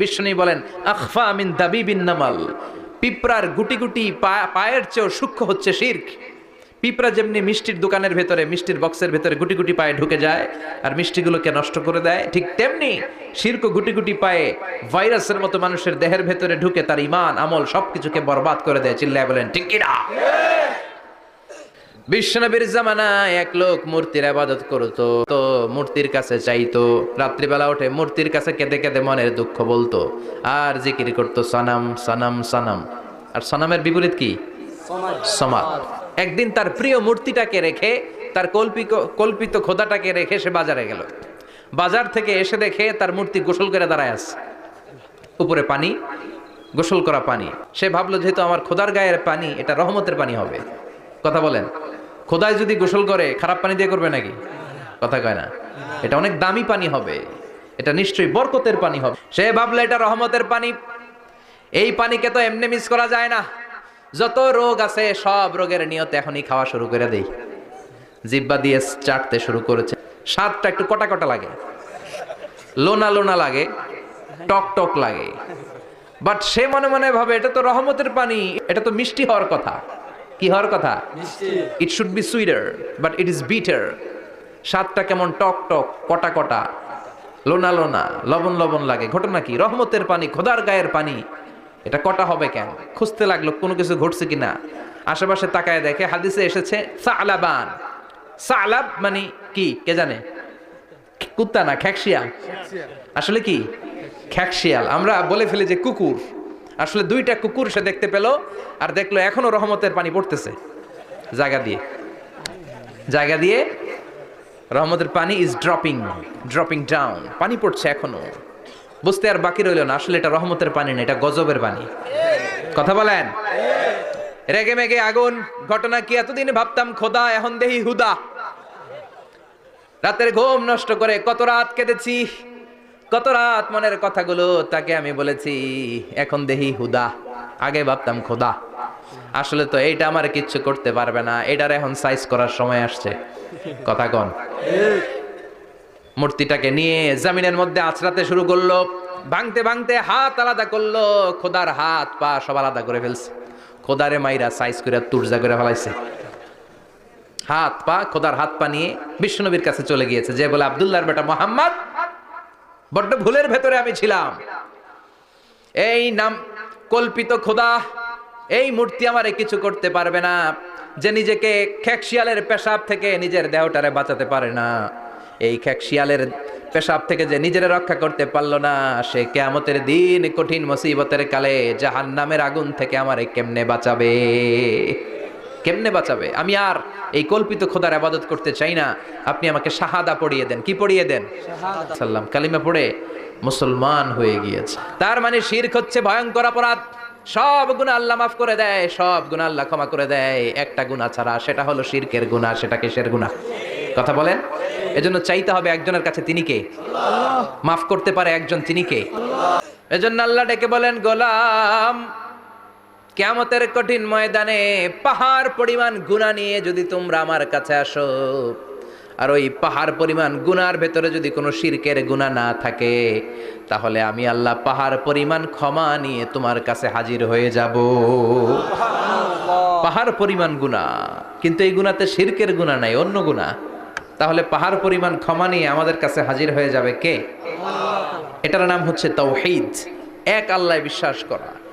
বিষ্ণু বলেন, আখফা মিন দাবিবিন নামাল। পিঁপড়ার গুটি গুটি পায়ের চেয়েও সূক্ষ্ম হচ্ছে শির্ক। পিঁপড়া যেমনি মিষ্টির দোকানের ভেতরে, মিষ্টির বক্সের ভেতরে গুটি গুটি পায়ে ঢুকে যায় আর মিষ্টিগুলোকে নষ্ট করে দেয়, ঠিক তেমনি শির্ক গুটি গুটি পায়ে ভাইরাসের মতো মানুষের দেহের ভেতরে ঢুকে তার ইমান আমল সবকিছুকে বরবাদ করে দেয়, চিল্লায় বলেন, ঠিক কিনা বিশ্বনবীর জামানায় এক লোক মূর্তির আবাদত করতো, তো মূর্তির কাছে চাইতো রাত্রিবেলা উঠে মূর্তির কাছে কেঁদে কেঁদে মনের দুঃখ বলতো। আর জিকির করতো, সনাম সনাম সনাম। আর সনামের বিপরীত কি? সমাদ। একদিন তার প্রিয় মূর্তিটাকে রেখে, তার কল্পিত কল্পিত খোদাটাকে রেখে সে বাজারে গেল। বাজার থেকে এসে দেখে তার মূর্তি গোসল করে দাঁড়ায় আছে। উপরে পানি, গোসল করা পানি। সে ভাবলো, যেহেতু আমার খোদার গায়ের পানি, এটা রহমতের পানি হবে। কথা বলেন। খোদায় যদি গোসল করে, খারাপ পানি দিয়ে করবে নাকি? কথা কয় না। এটা অনেক দামি পানি হবে। এটা নিশ্চয়ই বরকতের পানি হবে। সে ভাবলে, এটা রহমতের পানি। এই পানিকে তো এমনি মিস করা যায় না। যত রোগ আছে, সব রোগের নিয়ত এখনই খাওয়া শুরু করে দেই। জিব্বা দিয়ে চাটতে শুরু করেছে। স্বাদটা একটু কটা কটা লাগে? লোনা লোনা লাগে, টক টক লাগে। বাট সে মনে মনে ভাবে, এটা তো রহমতের পানি, এটা তো মিষ্টি হওয়ার কথা। কি হওয়ার কথা? It should be sweeter but it is bitter স্বাদটা কেমন টক টক কটা কটা? লোনা লোনা লবণ লবণ লাগে। ঘটনা কি? রহমতের পানি খোদার গায়ের পানি। এটা কটা হবে কেন? খুঁজতে লাগল কোনো কিছু ঘটছে কিনা। আশেপাশে তাকায় দেখে হাদিসে এসেছে সালাবান। সালাব মানে কি? কে জানে? কুত্তা না খ্যাকশিয়াল। আসলে কি? খ্যাকশিয়াল। আমরা বলে ফেলি যে কুকুর। আসলে দুইটা কুকুর সে দেখতে পেল আর দেখল এখনও রহমতের পানি পড়তেছে। জায়গা দিয়ে। জায়গা দিয়ে রহমতের পানি ইজ ড্রপিং ড্রপিং ডাউন পানি পড়ছে এখনও। বুঝতে আর বাকি রইল না। আসলে এটা রহমতের পানি না, এটা গজবের পানি। কথা বলেন? রেগে মেগে আগুন, ঘটনা কি এতদিন ভাবতাম? খোদা, এখন দেহি হুদা। রাতের ঘুম নষ্ট করে কত রাত কেঁদেছি? কত রাত মনের কথাগুলো তাকে আমি বলেছি, এখন দেহি হুদা, আগে ভাবতাম খোদা। আসলে তো এইটা আমার কিচ্ছু করতে পারবে না, এটার এখন সাইজ করার সময় আসছে। কথা কন। মূর্তিটাকে নিয়ে জামিনের মধ্যে আছড়াতে শুরু করল, ভাঙতে ভাঙতে হাত আলাদা করল, খোদার হাত পা সব আলাদা করে ফেলছে। খোদারে মাইরা সাইজ করে তুরজা করে ফেলাইছে। হাত পা, খোদার হাত পা নিয়ে বিষ্ণুনবীর কাছে চলে গিয়েছে, যে বলে, আবদুল্লাহর বেটা মোহাম্মদ বড্ড ভুলের ভেতরে আমি ছিলাম। এই নাম কল্পিত খোদা, এই মূর্তি আমারে কিছু করতে পারবে না, যে নিজেকে খ্যাকশিয়ালের পেশাব থেকে নিজের দেহটারে বাঁচাতে পারে না। এই খ্যাকশিয়ালের পেশাব থেকে যে নিজের রক্ষা করতে পারল না, সে কেয়ামতের দিন কঠিন মুসিবতের কালে জাহান্নামের আগুন থেকে আমারে কেমনে বাঁচাবে? কেমনে বাঁচাবে? আমি আর এই কল্পিত খোদার আবাদত করতে চাই না। আপনি আমাকে শাহাদা পড়িয়ে দেন। কি পড়িয়ে দেন? সাল্লাম কালিমা পড়ে মুসলমান হয়ে গিয়েছে। তার মানে শিরক হচ্ছে ভয়ঙ্কর অপরাধ। সব গুণা আল্লাহ মাফ করে দেয়, সব গুণা আল্লাহ ক্ষমা করে দেয়। একটা গুণা ছাড়া সেটা হলো শিরকের গুণা সেটা কিসের গুণা কথা বলেন? এজন্য চাইতে হবে একজনের কাছে তিনি কে? মাফ করতে পারে একজন তিনি কে? এজন্য আল্লাহ ডেকে বলেন, গোলাম কেমতের কঠিন ময়দানে পাহাড় পরিমাণ গুণা নিয়ে যদি তোমরা আমার কাছে আসো আর ওই পাহাড় পরিমাণ গুনার ভেতরে যদি কোনো শিরকের গুণা না থাকে তাহলে আমি আল্লাহ পাহাড় পরিমাণ ক্ষমা নিয়ে তোমার কাছে হাজির হয়ে যাব। পাহাড় পরিমাণ গুণা কিন্তু এই গুণাতে শিরকের গুণা নাই অন্য গুণা। তাহলে পাহাড় পরিমাণ ক্ষমা নিয়ে আমাদের কাছে হাজির হয়ে যাবে কে? এটার নাম হচ্ছে তৌহিদ। এক আল্লাহ বিশ্বাস করা।